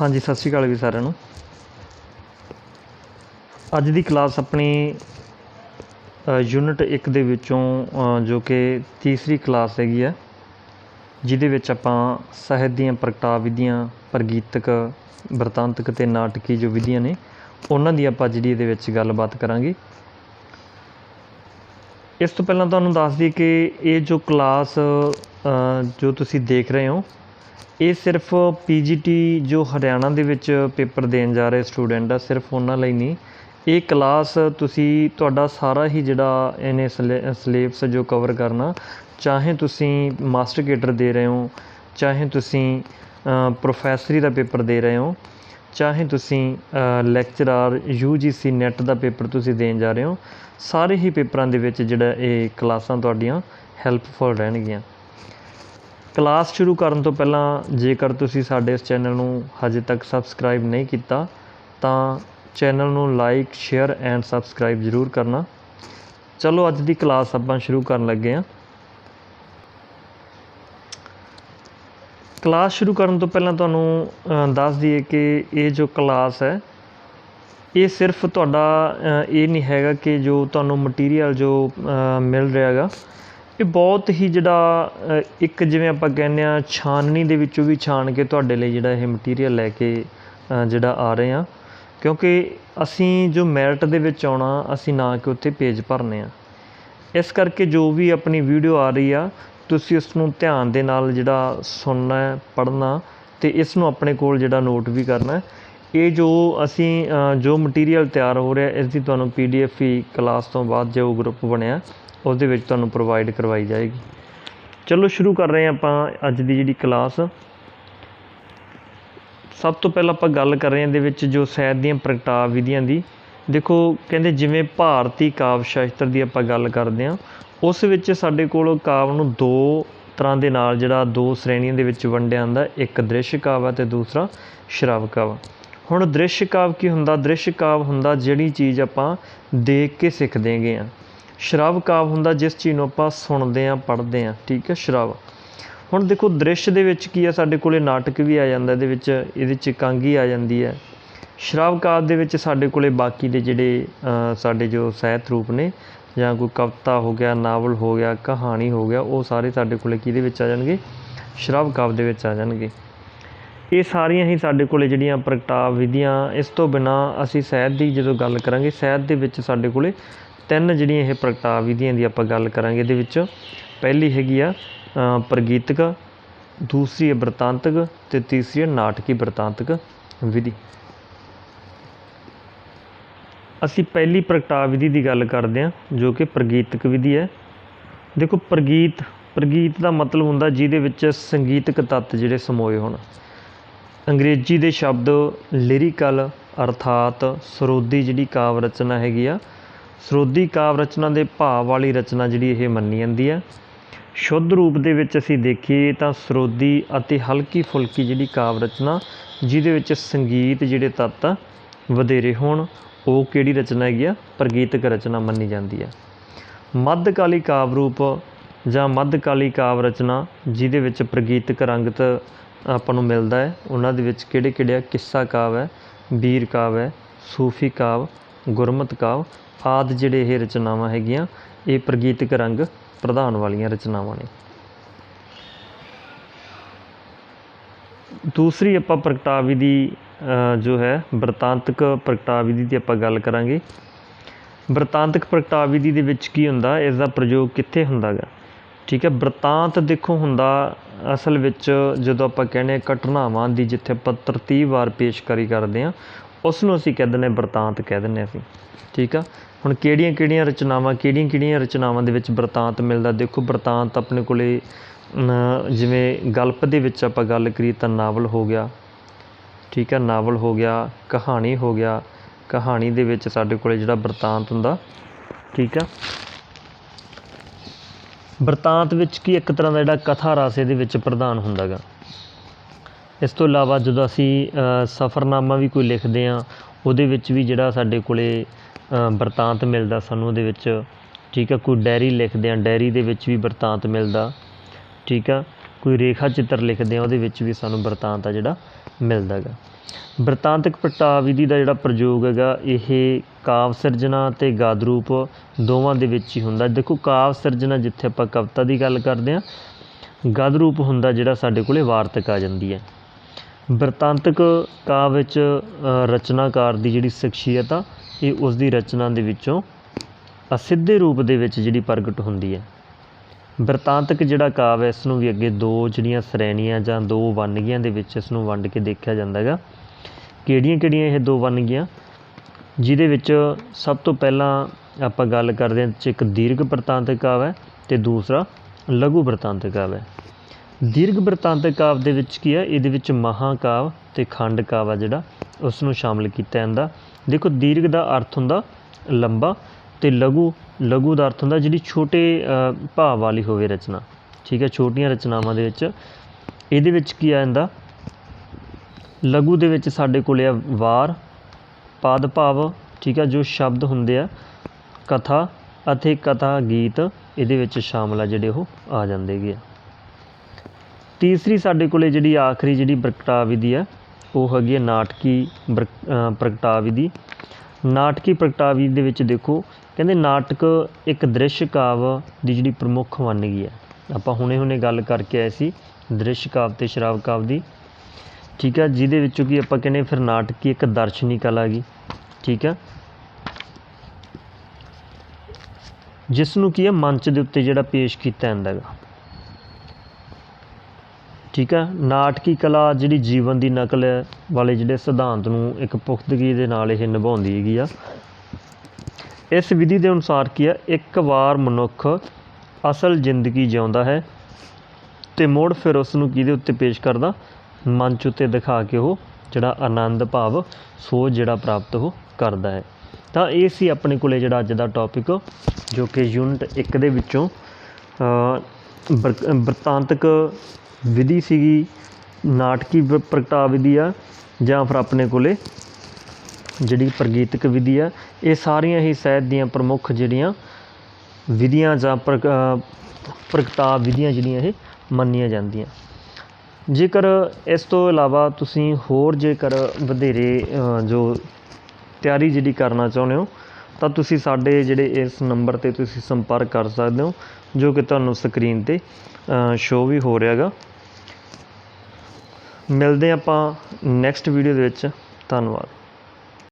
ਹਾਂਜੀ, ਸਤਿ ਸ਼੍ਰੀ ਅਕਾਲ ਵੀ ਸਾਰਿਆਂ ਨੂੰ। ਅੱਜ ਦੀ ਕਲਾਸ ਆਪਣੀ ਯੂਨਿਟ 1 ਦੇ ਵਿੱਚੋਂ ਜੋ ਕਿ ਤੀਸਰੀ ਕਲਾਸ ਹੈਗੀ ਆ, ਜਿਹਦੇ ਵਿੱਚ ਆਪਾਂ ਸਾਹਿਤ ਦੀਆਂ ਪ੍ਰਗਟਾ ਵਿਧੀਆਂ, ਪ੍ਰਗੀਤਕ, ਵਰਤਾਂਤਕ ਤੇ ਨਾਟਕੀ ਜੋ ਵਿਧੀਆਂ ਨੇ, ਉਹਨਾਂ ਦੀ ਆਪਾਂ ਜਿਹੜੀ ਇਹਦੇ ਵਿੱਚ ਗੱਲਬਾਤ ਕਰਾਂਗੇ। ਇਸ ਤੋਂ ਪਹਿਲਾਂ ਤੁਹਾਨੂੰ ਦੱਸ ਦਈਏ ਕਿ ਇਹ ਜੋ ਕਲਾਸ ਜੋ ਤੁਸੀਂ ਦੇਖ ਰਹੇ ਹੋ ਇਹ ਸਿਰਫ ਪੀਜੀਟੀ ਜੋ ਹਰਿਆਣਾ ਦੇ ਵਿੱਚ ਪੇਪਰ ਦੇਣ ਜਾ ਰਹੇ ਸਟੂਡੈਂਟ ਆ, ਸਿਰਫ ਉਹਨਾਂ ਲਈ ਨਹੀਂ। ਇਹ ਕਲਾਸ ਤੁਸੀਂ, ਤੁਹਾਡਾ ਸਾਰਾ ਹੀ ਜਿਹੜਾ ਇਹਨੇ ਸਿਲੇਬਸ ਜੋ ਕਵਰ ਕਰਨਾ, ਚਾਹੇ ਤੁਸੀਂ ਮਾਸਟਰ ਕੇਡਰ ਦੇ ਰਹੇ ਹੋ, ਚਾਹੇ ਤੁਸੀਂ ਪ੍ਰੋਫੈਸਰੀ ਦਾ ਪੇਪਰ ਦੇ ਰਹੇ ਹੋ, ਚਾਹੇ ਤੁਸੀਂ ਲੈਕਚਰਰ ਯੂਜੀਸੀ ਨੈਟ ਦਾ ਪੇਪਰ ਤੁਸੀਂ ਦੇਣ ਜਾ ਰਹੇ ਹੋ, ਸਾਰੇ ਹੀ ਪੇਪਰਾਂ ਦੇ ਵਿੱਚ ਜਿਹੜਾ ਇਹ ਕਲਾਸਾਂ ਤੁਹਾਡੀਆਂ ਹੈਲਪਫੁਲ ਰਹਿਣਗੀਆਂ। ਕਲਾਸ ਸ਼ੁਰੂ ਕਰਨ ਤੋਂ ਪਹਿਲਾਂ ਜੇਕਰ ਤੁਸੀਂ ਸਾਡੇ ਇਸ ਚੈਨਲ ਨੂੰ ਹਜੇ ਤੱਕ ਸਬਸਕ੍ਰਾਈਬ ਨਹੀਂ ਕੀਤਾ ਤਾਂ ਚੈਨਲ ਨੂੰ ਲਾਈਕ ਸ਼ੇਅਰ ਐਂਡ ਸਬਸਕ੍ਰਾਈਬ ਜ਼ਰੂਰ ਕਰਨਾ। ਚਲੋ ਅੱਜ ਦੀ ਕਲਾਸ ਆਪਾਂ ਸ਼ੁਰੂ ਕਰਨ ਲੱਗੇ ਹਾਂ। ਕਲਾਸ ਸ਼ੁਰੂ ਕਰਨ ਤੋਂ ਪਹਿਲਾਂ ਤੁਹਾਨੂੰ ਅ, ਦੱਸ ਦਈਏ ਕਿ ਇਹ ਜੋ ਕਲਾਸ ਹੈ ਇਹ ਸਿਰਫ ਤੁਹਾਡਾ ਇਹ ਨਹੀਂ ਹੈਗਾ ਕਿ ਜੋ ਤੁਹਾਨੂੰ ਮਟੀਰੀਅਲ ਜੋ ਮਿਲ ਰਿਹਾ ਹੈਗਾ ਇਹ ਬਹੁਤ ਹੀ ਜਿਹੜਾ ਇੱਕ ਜਿਵੇਂ ਆਪਾਂ ਕਹਿੰਦੇ ਹਾਂ, ਛਾਨਣੀ ਦੇ ਵਿੱਚੋਂ ਵੀ ਛਾਣ ਕੇ ਤੁਹਾਡੇ ਲਈ ਜਿਹੜਾ ਇਹ ਮਟੀਰੀਅਲ ਲੈ ਕੇ ਜਿਹੜਾ ਆ ਰਹੇ ਹਾਂ। ਕਿਉਂਕਿ ਅਸੀਂ ਜੋ ਮੈਰਿਟ ਦੇ ਵਿੱਚ ਆਉਣਾ, ਅਸੀਂ ਨਾ ਕਿ ਉੱਥੇ ਪੇਜ ਭਰਨੇ ਆ। ਇਸ ਕਰਕੇ ਜੋ ਵੀ ਆਪਣੀ ਵੀਡੀਓ ਆ ਰਹੀ ਆ, ਤੁਸੀਂ ਉਸ ਨੂੰ ਧਿਆਨ ਦੇ ਨਾਲ ਜਿਹੜਾ ਸੁਣਨਾ ਹੈ ਪੜ੍ਹਨਾ ਤੇ ਇਸ ਨੂੰ ਆਪਣੇ ਕੋਲ ਜਿਹੜਾ ਨੋਟ ਵੀ ਕਰਨਾ ਇਹ ਜੋ ਅਸੀਂ ਜੋ ਮਟੀਰੀਅਲ ਤਿਆਰ ਹੋ ਰਿਹਾ, ਇਸ ਦੀ ਤੁਹਾਨੂੰ ਪੀਡੀਐਫ ਹੀ ਕਲਾਸ ਤੋਂ ਬਾਅਦ ਜੋ ਗਰੁੱਪ ਬਣਿਆ। ਉਹਦੇ ਵਿੱਚ ਤੁਹਾਨੂੰ ਪ੍ਰੋਵਾਈਡ ਕਰਵਾਈ ਜਾਏਗੀ। ਚਲੋ ਸ਼ੁਰੂ ਕਰ ਰਹੇ ਹਾਂ ਆਪਾਂ ਅੱਜ ਦੀ ਜਿਹੜੀ ਕਲਾਸ ਸਭ ਤੋਂ ਪਹਿਲਾਂ ਆਪਾਂ ਗੱਲ ਕਰ ਰਹੇ ਹਾਂ ਇਹਦੇ ਵਿੱਚ ਜੋ ਸਾਹਿਤ ਦੀਆਂ ਪ੍ਰਗਟਾਅ ਵਿਧੀਆਂ ਦੀ। ਦੇਖੋ, ਕਹਿੰਦੇ ਜਿਵੇਂ ਭਾਰਤੀ ਕਾਵਿ ਸ਼ਾਸਤਰ ਦੀ ਆਪਾਂ ਗੱਲ ਕਰਦੇ ਹਾਂ, ਉਸ ਵਿੱਚ ਸਾਡੇ ਕੋਲ ਕਾਵਿ ਨੂੰ ਦੋ ਤਰ੍ਹਾਂ ਦੇ ਨਾਲ ਜਿਹੜਾ ਦੋ ਸ਼੍ਰੇਣੀਆਂ ਦੇ ਵਿੱਚ ਵੰਡਿਆ ਹੁੰਦਾ ਇੱਕ ਦ੍ਰਿਸ਼ ਕਾਵਿ ਹੈ ਤੇ ਦੂਸਰਾ ਸ਼੍ਰਵ ਕਾਵਿ ਹੁਣ ਦ੍ਰਿਸ਼ ਕਾਵਿ ਕੀ ਹੁੰਦਾ? ਦ੍ਰਿਸ਼ ਕਾਵਿ ਹੁੰਦਾ ਜਿਹੜੀ ਚੀਜ਼ ਆਪਾਂ ਦੇਖ ਕੇ ਸਿੱਖਦੇ ਹੈਗੇ ਆ। ਸ਼੍ਰਵ ਕਾਵਿ ਹੁੰਦਾ ਜਿਸ ਚੀਜ਼ ਨੂੰ ਆਪਾਂ ਸੁਣਦੇ ਆ ਪੜ੍ਹਦੇ ਆ ਠੀਕ ਹੈ ਸ਼੍ਰਵ ਹੁਣ ਦੇਖੋ, ਦ੍ਰਿਸ਼ ਦੇ ਵਿੱਚ ਕੀ ਆ ਸਾਡੇ ਕੋਲੇ ਨਾਟਕ ਵੀ ਆ ਜਾਂਦਾ, ਇਹਦੇ ਵਿੱਚ ਇਹਦੇ ਚ ਕਾਂਗੀ ਆ ਜਾਂਦੀ ਹੈ। ਸ਼੍ਰਵ ਕਾਵ ਦੇ ਵਿੱਚ ਸਾਡੇ ਕੋਲੇ ਬਾਕੀ ਦੇ ਜਿਹੜੇ ਸਾਡੇ ਜੋ ਸਾਹਿਤ ਰੂਪ ਨੇ, ਜਾਂ ਕੋਈ ਕਵਿਤਾ ਹੋ ਗਿਆ, ਨਾਵਲ ਹੋ ਗਿਆ, ਕਹਾਣੀ ਹੋ ਗਿਆ, ਉਹ ਸਾਰੇ ਸਾਡੇ ਕੋਲੇ ਕਿਹਦੇ ਵਿੱਚ ਆ ਜਾਣਗੇ? ਸ਼੍ਰਵ ਕਾਵਿ ਦੇ ਵਿੱਚ ਆ ਜਾਣਗੇ। ਇਹ ਸਾਰੀਆਂ ਹੀ ਸਾਡੇ ਕੋਲੇ ਜਿਹੜੀਆਂ ਪ੍ਰਗਟਾਵ ਵਿਧੀਆਂ, ਇਸ ਤੋਂ ਬਿਨਾ ਅਸੀਂ ਸਾਹਿਤ ਦੀ ਜਦੋਂ ਗੱਲ ਕਰਾਂਗੇ, ਸਾਹਿਤ ਦੇ ਵਿੱਚ ਸਾਡੇ ਕੋਲੇ ਤਿੰਨ ਜਿਹੜੀਆਂ ਇਹ ਪ੍ਰਗਟਾਅ ਵਿਧੀਆਂ ਦੀ ਆਪਾਂ ਗੱਲ ਕਰਾਂਗੇ ਇਹਦੇ ਵਿੱਚ। ਪਹਿਲੀ ਹੈਗੀ ਆ ਪ੍ਰਗੀਤਕ, ਦੂਸਰੀ ਹੈ ਵਰਤਾਂਤਕ ਅਤੇ ਤੀਸਰੀ ਹੈ ਨਾਟਕੀ ਵਰਤਾਂਤਕ ਵਿਧੀ। ਅਸੀਂ ਪਹਿਲੀ ਪ੍ਰਗਟਾਅ ਵਿਧੀ ਦੀ ਗੱਲ ਕਰਦੇ ਹਾਂ, ਜੋ ਕਿ ਪ੍ਰਗੀਤਕ ਵਿਧੀ ਹੈ। ਦੇਖੋ, ਪ੍ਰਗੀਤ ਪ੍ਰਗੀਤ ਦਾ ਮਤਲਬ ਹੁੰਦਾ ਜਿਹਦੇ ਵਿੱਚ ਸੰਗੀਤਕ ਤੱਤ ਜਿਹੜੇ ਸਮੋਏ ਹੋਣ। ਅੰਗਰੇਜ਼ੀ ਦੇ ਸ਼ਬਦ ਲਿਰਿਕਲ ਅਰਥਾਤ, ਸਰੋਦੀ ਜਿਹੜੀ ਕਾਵ ਰਚਨਾ ਹੈਗੀ ਆ ਸਰੋਦੀ ਕਾਵ ਰਚਨਾ ਦੇ ਭਾਵ ਵਾਲੀ ਰਚਨਾ ਜਿਹੜੀ ਇਹ ਮੰਨੀ ਜਾਂਦੀ ਹੈ। ਸ਼ੁੱਧ ਰੂਪ ਦੇ ਵਿੱਚ ਅਸੀਂ ਦੇਖੀਏ ਤਾਂ ਸਰੋਦੀ ਅਤੇ ਹਲਕੀ ਫੁਲਕੀ ਜਿਹੜੀ ਕਾਵ ਰਚਨਾ, ਜਿਹਦੇ ਵਿੱਚ ਸੰਗੀਤ ਜਿਹੜੇ ਤੱਤ ਵਧੇਰੇ ਹੋਣ, ਉਹ ਕਿਹੜੀ ਰਚਨਾ ਹੈਗੀ ਆ? ਪ੍ਰਗੀਤਕ ਰਚਨਾ ਮੰਨੀ ਜਾਂਦੀ ਹੈ। ਮੱਧਕਾਲੀ ਕਾਵ ਰੂਪ ਜਾਂ ਮੱਧਕਾਲੀ ਕਾਵ ਰਚਨਾ, ਜਿਹਦੇ ਵਿੱਚ ਪ੍ਰਗੀਤਕ ਰੰਗਤ ਆਪਾਂ ਨੂੰ ਮਿਲਦਾ ਹੈ। ਉਹਨਾਂ ਦੇ ਵਿੱਚ ਕਿਹੜੇ ਕਿਹੜੇ ਆ? ਕਿੱਸਾ ਕਾਵ ਹੈ ਵੀਰ ਕਾਵ ਹੈ, ਸੂਫੀ ਕਾਵ ਗੁਰਮਤ ਕਾਵ, ਆਦਿ ਜਿਹੜੇ ਇਹ ਰਚਨਾਵਾਂ ਹੈਗੀਆਂ, ਇਹ ਪ੍ਰਗੀਤਕ ਰੰਗ ਪ੍ਰਧਾਨ ਵਾਲੀਆਂ ਰਚਨਾਵਾਂ ਨੇ। ਦੂਸਰੀ ਆਪਾਂ ਪ੍ਰਗਟਾਅ ਦੀ ਜੋ ਹੈ ਵਰਤਾਂਤਕ ਪ੍ਰਗਟਾਅ ਵਿਧੀ ਦੀ ਆਪਾਂ ਗੱਲ ਕਰਾਂਗੇ। ਵਰਤਾਂਤਕ ਪ੍ਰਗਟਾਅ ਦੀ ਦੇ ਵਿੱਚ ਕੀ ਹੁੰਦਾ ਇਸ ਦਾ ਪ੍ਰਯੋਗ ਕਿੱਥੇ ਹੁੰਦਾ ਗਾ ਠੀਕ ਹੈ ਵਰਤਾਂਤ ਦੇਖੋ ਹੁੰਦਾ ਅਸਲ ਵਿੱਚ ਜਦੋਂ ਆਪਾਂ ਕਹਿੰਦੇ ਹਾਂ ਘਟਨਾਵਾਂ ਦੀ, ਜਿੱਥੇ ਆਪਾਂ ਤਰਤੀਬਵਾਰ ਪੇਸ਼ਕਾਰੀ ਕਰਦੇ ਹਾਂ ਉਸ ਨੂੰ ਅਸੀਂ ਕਹਿ ਦਿੰਦੇ ਹਾਂ ਵਰਤਾਂਤ ਕਹਿ ਦਿੰਦੇ ਹਾਂ ਅਸੀਂ। ਠੀਕ ਆ? ਹੁਣ ਕਿਹੜੀਆਂ ਕਿਹੜੀਆਂ ਰਚਨਾਵਾਂ, ਕਿਹੜੀਆਂ ਕਿਹੜੀਆਂ ਰਚਨਾਵਾਂ ਦੇ ਵਿੱਚ ਵਰਤਾਂਤ ਮਿਲਦਾ? ਦੇਖੋ, ਵਰਤਾਂਤ ਆਪਣੇ ਕੋਲੇ ਜਿਵੇਂ ਗਲਪ ਦੇ ਵਿੱਚ ਆਪਾਂ ਗੱਲ ਕਰੀਏ ਤਾਂ ਨਾਵਲ ਹੋ ਗਿਆ। ਠੀਕ ਆ? ਨਾਵਲ ਹੋ ਗਿਆ, ਕਹਾਣੀ ਹੋ ਗਿਆ। ਕਹਾਣੀ ਦੇ ਵਿੱਚ ਸਾਡੇ ਕੋਲੇ ਜਿਹੜਾ ਵਰਤਾਂਤ ਹੁੰਦਾ, ਠੀਕ ਆ? ਵਰਤਾਂਤ ਵਿੱਚ ਕੀ ਇੱਕ ਤਰ੍ਹਾਂ ਦਾ ਜਿਹੜਾ ਕਥਾ ਰਸ ਇਹਦੇ ਵਿੱਚ ਪ੍ਰਧਾਨ ਹੁੰਦਾ ਗਾ ਇਸ ਤੋਂ ਇਲਾਵਾ ਜਦੋਂ ਅਸੀਂ ਸਫ਼ਰਨਾਮਾ ਵੀ ਕੋਈ ਲਿਖਦੇ ਹਾਂ ਉਹਦੇ ਵਿੱਚ ਵੀ ਜਿਹੜਾ ਸਾਡੇ ਕੋਲ ਅ, ਵਰਤਾਂਤ ਮਿਲਦਾ ਸਾਨੂੰ ਉਹਦੇ ਵਿੱਚ ਠੀਕ ਆ ਕੋਈ ਡਾਇਰੀ ਲਿਖਦੇ ਹਾਂ ਡਾਇਰੀ ਦੇ ਵਿੱਚ ਵੀ ਵਰਤਾਂਤ ਮਿਲਦਾ ਠੀਕ ਆ ਕੋਈ ਰੇਖਾ ਚਿੱਤਰ ਲਿਖਦੇ ਹਾਂ ਉਹਦੇ ਵਿੱਚ ਵੀ ਸਾਨੂੰ ਬਿਰਤਾਂਤ ਆ ਜਿਹੜਾ ਮਿਲਦਾ ਗਾ ਬਿਰਤਾਂਤਕ ਪ੍ਰਗਟਾਅ ਵਿਧੀ ਦਾ ਜਿਹੜਾ ਪ੍ਰਯੋਗ ਹੈਗਾ ਇਹ ਕਾਵਿ ਸਿਰਜਣਾ ਅਤੇ ਗਦ ਰੂਪ ਦੋਵਾਂ ਦੇ ਵਿੱਚ ਹੀ ਹੁੰਦਾ। ਦੇਖੋ ਕਾਵਿ ਸਿਰਜਣਾ ਜਿੱਥੇ ਆਪਾਂ ਕਵਿਤਾ ਦੀ ਗੱਲ ਕਰਦੇ ਹਾਂ ਗਦ ਰੂਪ ਹੁੰਦਾ ਜਿਹੜਾ ਸਾਡੇ ਕੋਲੇ ਵਾਰਤਕ ਆ ਜਾਂਦੀ ਹੈ। ਬਿਰਤਾਂਤਕ ਕਾਵਿ ਵਿੱਚ ਰਚਨਾਕਾਰ ਦੀ ਜਿਹੜੀ ਸ਼ਖਸੀਅਤ ਆ, ਇਹ ਉਸ ਦੀ ਰਚਨਾ ਦੇ ਵਿੱਚੋਂ ਅਸਿੱਧੇ ਰੂਪ ਦੇ ਵਿੱਚ ਜਿਹੜੀ ਪ੍ਰਗਟ ਹੁੰਦੀ ਹੈ। ਬਿਰਤਾਂਤਕ ਜਿਹੜਾ ਕਾਵ ਹੈ ਇਸ ਨੂੰ ਵੀ ਅੱਗੇ ਦੋ ਜਿਹੜੀਆਂ ਸ਼੍ਰੇਣੀਆਂ ਜਾਂ ਦੋ ਵੰਨਗੀਆਂ ਦੇ ਵਿੱਚ ਇਸ ਨੂੰ ਵੰਡ ਕੇ ਦੇਖਿਆ ਜਾਂਦਾ ਹੈਗਾ। ਕਿਹੜੀਆਂ ਕਿਹੜੀਆਂ ਇਹ ਦੋ ਵੰਨਗੀਆਂ? ਜਿਹਦੇ ਵਿੱਚ ਸਭ ਤੋਂ ਪਹਿਲਾਂ ਆਪਾਂ ਗੱਲ ਕਰਦੇ ਹਾਂ ਚ ਇੱਕ ਦੀਰਘ ਬਿਰਤਾਂਤਕ ਕਾਵ ਹੈ ਤੇ ਦੂਸਰਾ ਲਘੂ ਬਿਰਤਾਂਤਕ ਕਾਵ ਹੈ। ਦੀਰਘ ਬਿਰਤਾਂਤਕ ਕਾਵਿ ਦੇ ਵਿੱਚ ਕੀ ਹੈ ਇਹਦੇ ਵਿੱਚ ਮਹਾਕਾਵ ਤੇ ਖੰਡ ਕਾਵ ਆ ਜਿਹੜਾ, ਉਸ ਨੂੰ ਸ਼ਾਮਿਲ ਕੀਤਾ ਜਾਂਦਾ। ਦੇਖੋ, ਦੀਰਘ ਦਾ ਅਰਥ ਹੁੰਦਾ ਲੰਬਾ ਤੇ ਲਘੂ ਲਘੂ ਦਾ ਅਰਥ ਹੁੰਦਾ ਜਿਹੜੀ ਛੋਟੇ ਭਾਵ ਵਾਲੀ ਹੋਵੇ ਰਚਨਾ। ਠੀਕ ਹੈ ਛੋਟੀਆਂ ਰਚਨਾਵਾਂ ਦੇ ਵਿੱਚ। ਇਹਦੇ ਵਿੱਚ ਕੀ ਆ ਜਾਂਦਾ? ਲਘੂ ਦੇ ਵਿੱਚ ਸਾਡੇ ਕੋਲੇ ਆ ਵਾਰ, ਪਾਦ ਭਾਵ, ਠੀਕ ਹੈ ਜੋ ਸ਼ਬਦ ਹੁੰਦੇ ਆ, ਕਥਾ ਅਤੇ ਕਥਾ ਗੀਤ, ਇਹਦੇ ਵਿੱਚ ਸ਼ਾਮਲ ਆ ਜਿਹੜੇ ਉਹ ਆ ਜਾਂਦੇ ਹੈਗੇ ਆ। ਤੀਸਰੀ ਸਾਡੇ ਕੋਲੇ ਜਿਹੜੀ ਆਖਰੀ ਜਿਹੜੀ ਪ੍ਰਗਟਾ ਵਿਧੀ ਆ, ਉਹ ਹੈਗੀ ਹੈ ਨਾਟਕੀ ਪ੍ਰਗਟਾ ਵਿਧੀ ਨਾਟਕੀ ਪ੍ਰਗਟਾਅ ਵਿਧੀ ਦੇ ਵਿੱਚ ਦੇਖੋ, ਕਹਿੰਦੇ ਨਾਟਕ ਇੱਕ ਦ੍ਰਿਸ਼ ਕਾਵਿ ਦੀ ਜਿਹੜੀ ਪ੍ਰਮੁੱਖ ਵੰਨਗੀ ਹੈ ਆਪਾਂ ਹੁਣੇ ਹੁਣੇ ਗੱਲ ਕਰਕੇ ਆਏ ਸੀ, ਦ੍ਰਿਸ਼ ਕਾਵ ਤੇ ਸ਼ਰਾਬ ਕਾਵਿ ਦੀ। ਠੀਕ ਹੈ ਜਿਹਦੇ ਵਿੱਚੋਂ ਕੀ ਆਪਾਂ ਕਹਿੰਦੇ ਫਿਰ ਨਾਟਕੀ ਇੱਕ ਦਰਸ਼ਨੀ ਕਲਾ ਗਈ ਠੀਕ ਹੈ ਜਿਸ ਨੂੰ ਕੀ ਹੈ ਮੰਚ ਦੇ ਉੱਤੇ ਜਿਹੜਾ ਪੇਸ਼ ਕੀਤਾ ਜਾਂਦਾ ਹੈਗਾ। ਠੀਕ ਹੈ ਨਾਟਕੀ ਕਲਾ ਜਿਹੜੀ ਜੀਵਨ ਦੀ ਨਕਲ ਵਾਲੇ ਜਿਹੜੇ ਸਿਧਾਂਤ ਨੂੰ ਇੱਕ ਪੁਖਤਗੀ ਦੇ ਨਾਲ ਇਹ ਨਿਭਾਉਂਦੀ ਹੈਗੀ ਆ। ਇਸ ਵਿਧੀ ਦੇ ਅਨੁਸਾਰ ਕੀ ਹੈ ਇੱਕ ਵਾਰ ਮਨੁੱਖ ਅਸਲ ਜ਼ਿੰਦਗੀ ਜਿਉਂਦਾ ਹੈ ਤੇ ਮੁੜ ਫਿਰ ਉਸ ਨੂੰ ਕਿਹਦੇ ਉੱਤੇ ਪੇਸ਼ ਕਰਦਾ? ਮੰਚ ਉੱਤੇ ਦਿਖਾ ਕੇ ਉਹ ਜਿਹੜਾ ਆਨੰਦ ਭਾਵ ਸੋਚ ਜਿਹੜਾ ਪ੍ਰਾਪਤ ਉਹ ਕਰਦਾ ਹੈ। ਤਾਂ ਇਹ ਸੀ ਆਪਣੇ ਕੋਲੇ ਜਿਹੜਾ ਅੱਜ ਦਾ ਟੌਪਿਕ ਜੋ ਕਿ ਯੂਨਿਟ 1 ਦੇ ਵਿੱਚੋਂ ਅ, ਬਰ- ਵਿਧੀ ਸੀਗੀ ਨਾਟਕੀ ਪ੍ਰਗਟਾ ਵਿਧੀ ਆ, ਜਾਂ ਫਿਰ ਆਪਣੇ ਕੋਲੇ ਜਿਹੜੀ ਪ੍ਰਗੀਤਕ ਵਿਧੀ ਆ, ਇਹ ਸਾਰੀਆਂ ਹੀ ਸਾਹਿਤ ਦੀਆਂ ਪ੍ਰਮੁੱਖ ਜਿਹੜੀਆਂ ਵਿਧੀਆਂ ਜਾਂ ਪ੍ਰਗਟਾ ਵਿਧੀਆਂ ਜਿਹੜੀਆਂ ਇਹ ਮੰਨੀਆਂ ਜਾਂਦੀਆਂ। ਜੇਕਰ ਇਸ ਤੋਂ ਇਲਾਵਾ ਤੁਸੀਂ ਹੋਰ ਜੇਕਰ ਵਧੇਰੇ ਜੋ ਤਿਆਰੀ ਜਿਹੜੀ ਕਰਨਾ ਚਾਹੁੰਦੇ ਹੋ ਤਾਂ ਤੁਸੀਂ ਸਾਡੇ ਜਿਹੜੇ ਇਸ ਨੰਬਰ ਤੇ ਤੁਸੀਂ ਸੰਪਰਕ ਕਰ ਸਕਦੇ ਹੋ, ਜੋ ਕਿ ਤੁਹਾਨੂੰ ਸਕਰੀਨ ਤੇ ਸ਼ੋ ਵੀ ਹੋ ਰਿਹਾ ਹੈਗਾ ਮਿਲਦੇ ਆਪਾਂ ਨੈਕਸਟ ਵੀਡੀਓ ਦੇ ਵਿੱਚ। ਧੰਨਵਾਦ।